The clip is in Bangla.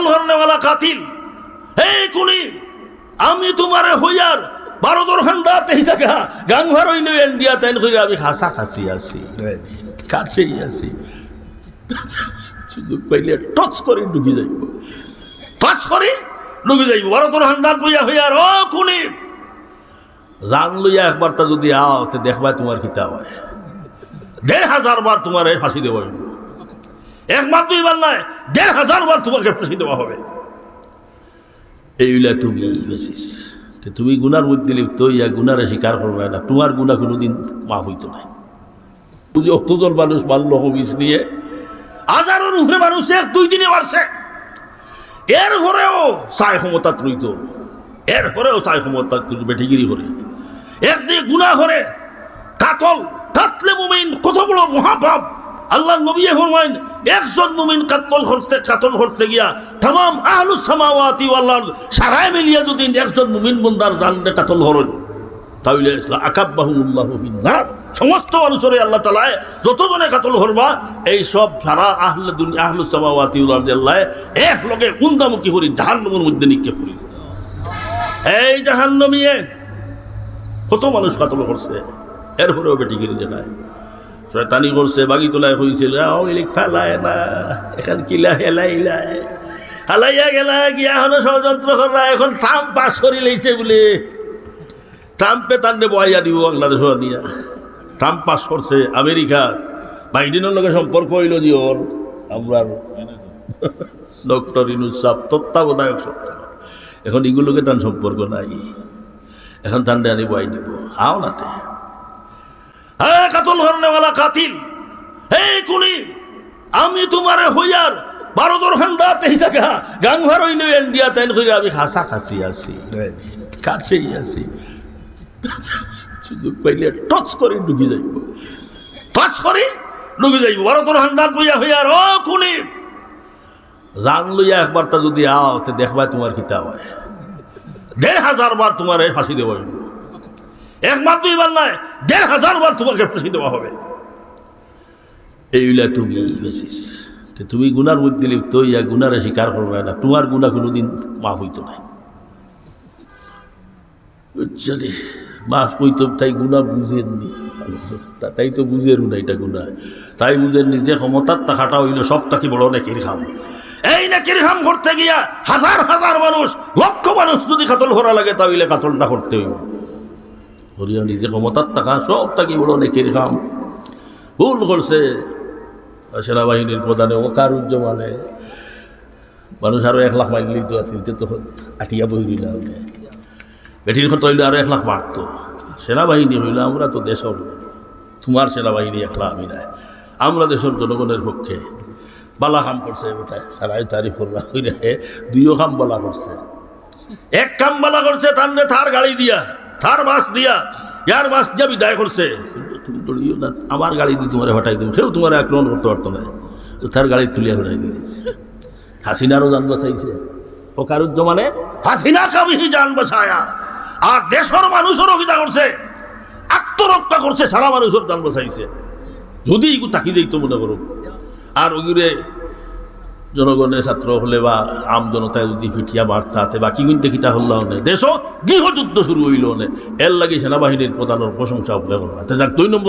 কাতল হরনেওয়ালা কাতিল। হে কুনি আমি তোমারে হইয়ার হিসাকা গাংভার হইল ইন্ডিয়া তাইন কইরা আমি হাসা আছি, কাছেই আছি। পাইলে টচ করে ঢুকি যাইব। টচ করে ঢুকি যাইব। খান্দার কইয়া হইয়ার, ও জান লইয়া একবার যদি আও দেখবা তোমার খিতা হয়। দেড় হাজার বার তোমার ফাঁসি হইব একবার দুইবার নয় দেড় হাজার বার তোমাকে ফাঁসি দেওয়া হবে। এইগুলা তুমি বেশিস। তুমি গুনার মধ্যে লিপ্ত ইয়া গুনারে স্বীকার করবে না, তোমার গুণা কোনোদিন মাফ হইতো না বুঝি অতজন মানুষ মারল হবিস নিয়ে হাজারের উপরে মানুষ এক দুই দিনে মারছে। এর ঘরেও চাই ক্ষমতা তুইত। এর ঘরেও চাই ক্ষমতা তুই বেঠিগিরি করে। একদিকে গুণা করে, কাতল, কাতলে মুমিন, কত বড় মহাপাপ। আল্লাহ নবী ফরমাইন একজন মুমিন কাতল করতে কাতল করতে গিয়া তাম আহলু সামাওয়াতি আল্লাহর সারায় মিলিয়া যদি একজন মুমিন বন্দার জানতে কাতল হরন তাহলে আকাব্বাহুল্লাহ সমস্ত মানুষের আল্লাহ তালায় যতজনে কাতল হরবা, এই সব সারা আহলে দুনিয়া, আহলু সামাওয়াতি আল্লাহ, এক লগে উন্দামুখী করি জাহান্নমের মধ্যে নিক্ষেপ করি এই জাহান্নমিয়ে কত মানুষ কাতল করছে? এরপরেও বেটিগিরি দেখায়। শয়তানি করছে বাগি তোলায় হয়েছিল ফেলায় না, এখান কিলা হেলাইলায় হালাইয়া গেলা, গিয়া হলো ষড়যন্ত্র করা এখন ট্রাম্প পাস করে লইছে বলে। ট্রাম্পে তান্ডে বয়াইয়া দিব বাংলাদেশ নিয়া ট্রাম্প পাস করছে আমেরিকা। বাইডেনের লগে সম্পর্ক হইল যে ওর আমরা ডক্টর সাহ, তত্ত্বাবধায়ক সত্তা। এখন এগুলোকে তার সম্পর্ক নাই। এখন তান্ডে আনি বয়াই দিব আও নাতে। হ্যাঁ আমি তোমারে হইয়ার ভারতর হিসাকা গাংভার হইল ইন্ডিয়া তাইন কইরা আমি হাসা খাসি আছি, কাছেই আছি। টচ করে ঢুকি যাইব। টচ করে ঢুকি যাইব। ভারতর খান্দার কইয়া হইয়ার, ও কুনি জান লইয়া একবার তা যদি আও, তে দেখবা তোমার খিতা দেড় হাজার বার তোমার ফাঁসি দেওয়া হইব একবার দুইবার নয় দেড় হাজার বার তোমাকে ফাঁসি দেওয়া হবে। এইগুলা তুমি বেশিস। তুমি গুনার মধ্যে লিপ্ত ইয়া গুনারে স্বীকার করবে না, তোমার গুণা কোনোদিন মাফ হইতো না? বুঝছালি মাফ হইতো, তাই গুণা বুঝেননি। তা- তাই তো বুঝেন না এটা গুণা তাই বুঝেননি যে ক্ষমতার টাকাটা হইল সব তাকে বড় নেকির খাম। এই নেকির খাম করতে গিয়া হাজার হাজার মানুষ, লক্ষ মানুষ যদি কাতল করা লাগে তাহলে কাতলটা করতে হইব। হরিয়া নিজে ক্ষমতার টাকা সব তাকে বড় নেকির কাম ভুল করছে সেনাবাহিনীর প্রধানে ওকারুজ্জামানে মানুষ আরও এক লাখ মাইলি তো আছিল তো আটিয়া বই রইল বেটির কথা হইলে আরও এক লাখ মারত। সেনাবাহিনী হইল, আমরা তো দেশের তোমার সেনাবাহিনী একলা আমি নাই। আমরা দেশের জনগণের পক্ষে। বালা কাম করছে ওটাই সারাই তারিফ করলা হই রে দুইও কাম বলা করছে। এক কাম বলা করছে, তানরে থার গাড়ি দিয়া। থার বাস দিয়া, ইয়ার বাস দিয়া বিদায় করছে। তুমি দৌড়িও না, আমার গাড়ি দিয়ে তোমার হটাই দিম। কেউ তোমার আক্রমণ করতে পারতো না। তো তার গাড়ি তুলিয়া হটাই দিয়েছে হাসিনারও যান বাঁচাইছে। ফকারুজ্জামানে হাসিনা কাবিহি যান বাঁচায়া। আর দেশের মানুষেরও কিতা করছে। আত্মরক্ষা করছে, সারা মানুষের যান বাঁচাইছে। যদি তাকি যাইতো মনে করো। আর ওগুলো জনগণের ছাত্র হলে বা আম জনতায় যদি ফিটিয়া মারতে বা কি কিন্তু হল্লা হনে দেশ গৃহযুদ্ধ শুরু হইল হনে এর লাগে সেনাবাহিনীর প্রধানের প্রশংসা হলে যাক, দুই নম্বর